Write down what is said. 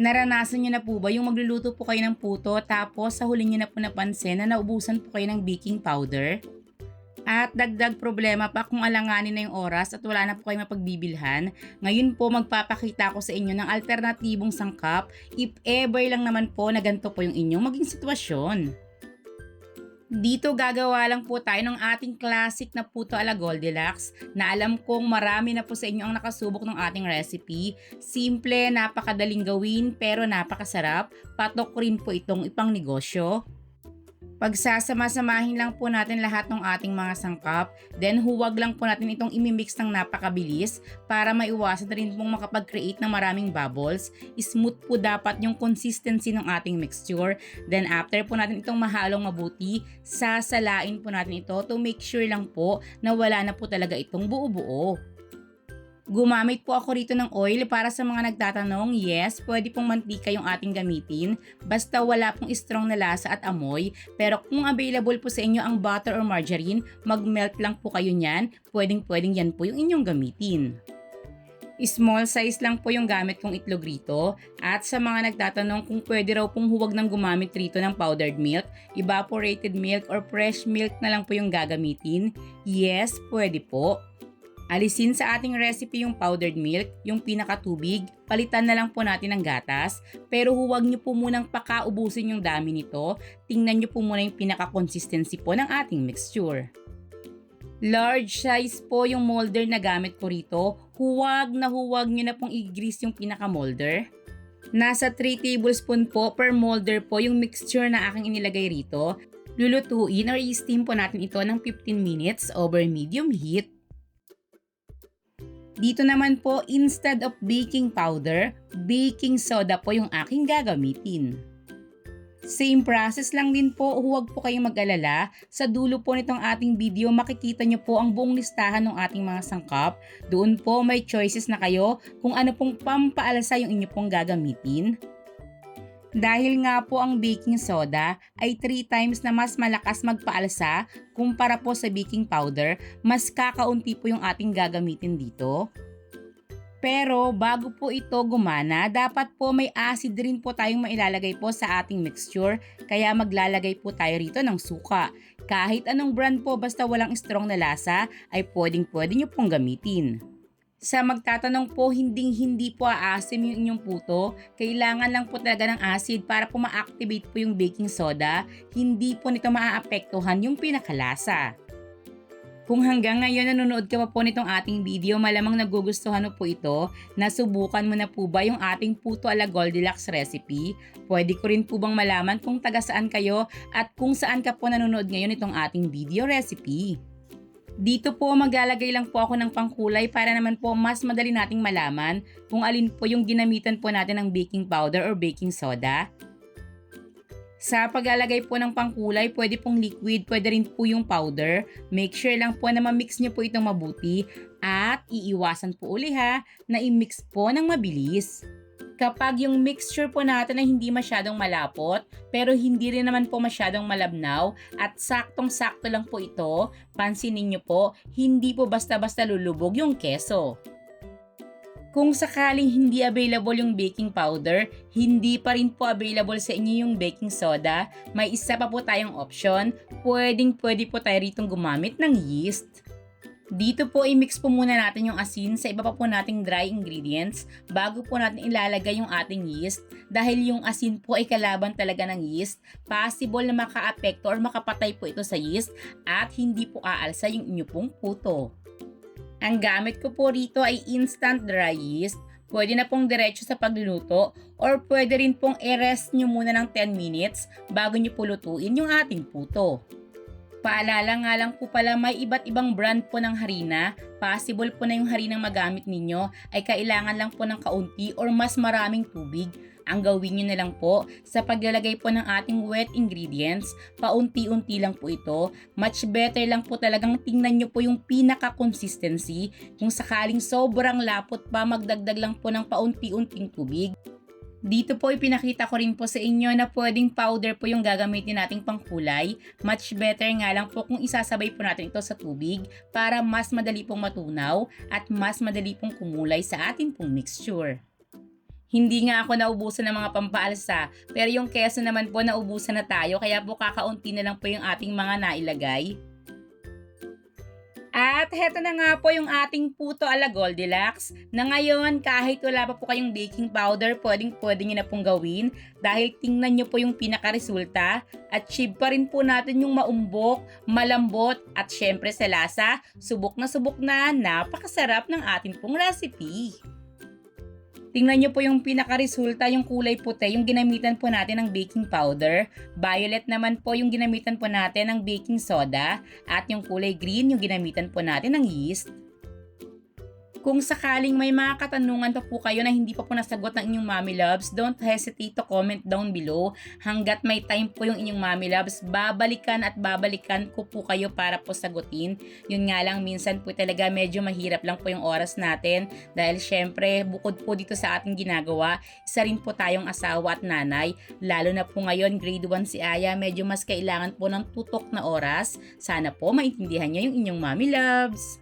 Naranasan niyo na po ba yung magluluto po kayo ng puto tapos sa huli niyo na po napansin na naubusan po kayo ng baking powder? At dagdag problema pa kung alanganin na yung oras at wala na po kayo mapagbibilhan. Ngayon po magpapakita ko sa inyo ng alternatibong sangkap if ever lang naman po na ganito po yung inyong maging sitwasyon. Dito gagawa lang po tayo ng ating classic na puto ala Goldilocks na alam kong marami na po sa inyo ang nakasubok ng ating recipe. Simple, napakadaling gawin pero napakasarap. Patok rin po itong ipang negosyo. Pagsasama-samahin lang po natin lahat ng ating mga sangkap, then huwag lang po natin itong imimix ng napakabilis para maiwasan rin pong makapag-create ng maraming bubbles. Smooth po dapat yung consistency ng ating mixture. Then after po natin itong mahalong mabuti, sasalain po natin ito to make sure lang po na wala na po talaga itong buo-buo. Gumamit po ako rito ng oil para sa mga nagtatanong, yes, pwede pong mantika yung ating gamitin, basta wala pong strong na lasa at amoy. Pero kung available po sa inyo ang butter or margarine, mag-melt lang po kayo niyan, pwedeng pwedeng yan po yung inyong gamitin. Small size lang po yung gamit kong itlog rito. At sa mga nagtatanong kung pwede raw pong huwag nang gumamit rito ng powdered milk, evaporated milk or fresh milk na lang po yung gagamitin, yes, pwede po. Alisin sa ating recipe yung powdered milk, yung pinakatubig, palitan na lang po natin ng gatas, pero huwag nyo po munang pakaubusin yung dami nito, tingnan nyo po muna yung pinaka-consistency po ng ating mixture. Large size po yung molder na gamit ko rito, huwag na huwag nyo na pong i-grease yung pinaka-molder. Nasa 3 tablespoon po per molder po yung mixture na aking inilagay rito. Lulutuin or i-steam po natin ito ng 15 minutes over medium heat. Dito naman po, instead of baking powder, baking soda po yung aking gagamitin. Same process lang din po, huwag po kayong mag-alala. Sa dulo po nitong ating video, makikita nyo po ang buong listahan ng ating mga sangkap. Doon po may choices na kayo kung ano pong pampaalasa yung inyo pong gagamitin. Dahil nga po ang baking soda ay 3 times na mas malakas magpaalsa kumpara po sa baking powder, mas kakaunti po yung ating gagamitin dito. Pero bago po ito gumana, dapat po may acid rin po tayong mailalagay po sa ating mixture, kaya maglalagay po tayo rito ng suka. Kahit anong brand po basta walang strong na lasa, ay pwedeng pwede nyo pong gamitin. Sa magtatanong po, hindi hindi po aasim yung inyong puto. Kailangan lang po talaga ng acid para po ma-activate po yung baking soda. Hindi po nito maaapektuhan yung pinakalasa. Kung hanggang ngayon nanonood ka pa po nitong ating video, malamang nagugustuhan mo po ito, nasubukan mo na po ba yung ating puto ala Goldilocks recipe? Pwede ko rin po bang malaman kung taga saan kayo at kung saan ka po nanonood ngayon itong ating video recipe? Dito po maglalagay lang po ako ng pangkulay para naman po mas madali nating malaman kung alin po yung ginamitan po natin ng baking powder or baking soda. Sa paglalagay po ng pangkulay, pwede pong liquid, pwede rin po yung powder. Make sure lang po na ma-mix nyo po itong mabuti at iiwasan po uli ha na i-mix po ng mabilis kapag yung mixture po natin ay hindi masyadong malapot, pero hindi rin naman po masyadong malabnaw, at saktong-sakto lang po ito, pansinin nyo po, hindi po basta-basta lulubog yung keso. Kung sakaling hindi available yung baking powder, hindi pa rin po available sa inyo yung baking soda, may isa pa po tayong option, pwedeng pwede po tayo ritong gumamit ng yeast. Dito po i-mix po muna natin yung asin sa iba pa po nating dry ingredients bago po natin ilalagay yung ating yeast dahil yung asin po ay kalaban talaga ng yeast. Possible na makaapekto or makapatay po ito sa yeast at hindi po aalsa yung inyo pong puto. Ang gamit ko po rito ay instant dry yeast. Pwede na pong diretso sa pagluluto or pwede rin pong i-rest nyo muna ng 10 minutes bago nyo po lutuin yung ating puto. Paalala nga lang po pala may iba't ibang brand po ng harina. Possible po na yung harinang magamit ninyo ay kailangan lang po ng kaunti or mas maraming tubig. Ang gawin nyo na lang po sa paglalagay po ng ating wet ingredients, paunti-unti lang po ito. Much better lang po talagang tingnan nyo po yung pinaka-consistency. Kung sakaling sobrang lapot pa, magdagdag lang po ng paunti-unting tubig. Dito po ipinakita ko rin po sa inyo na pwedeng powder po yung gagamitin nating pangkulay. Much better nga lang po kung isasabay po natin ito sa tubig para mas madali pong matunaw at mas madali pong kumulay sa ating pong mixture. Hindi nga ako naubusan ng mga pampaalsa, pero yung keso naman po naubusan na tayo kaya po kakaunti na lang po yung ating mga nailagay. At heto na nga po yung ating puto ala Goldilocks na ngayon kahit wala pa po kayong baking powder, pwedeng pwede nyo na pong gawin dahil tingnan nyo po yung pinakaresulta. Achieve pa rin po natin yung maumbok, malambot at syempre sa lasa, subok na subok na, napakasarap ng ating pong recipe. Tingnan nyo po yung pinakaresulta, yung kulay puti, yung ginamitan po natin ng baking powder. Violet naman po yung ginamitan po natin ng baking soda. At yung kulay green, yung ginamitan po natin ng yeast. Kung sakaling may mga katanungan pa po kayo na hindi pa po nasagot ng inyong mommy loves, don't hesitate to comment down below. Hanggat may time po yung inyong mommy loves, babalikan at babalikan ko po kayo para po sagutin. Yun nga lang, minsan po talaga medyo mahirap lang po yung oras natin dahil syempre, bukod po dito sa ating ginagawa, isa rin po tayong asawa at nanay. Lalo na po ngayon, grade 1 si Aya, medyo mas kailangan po ng tutok na oras. Sana po maintindihan niyo yung inyong mommy loves.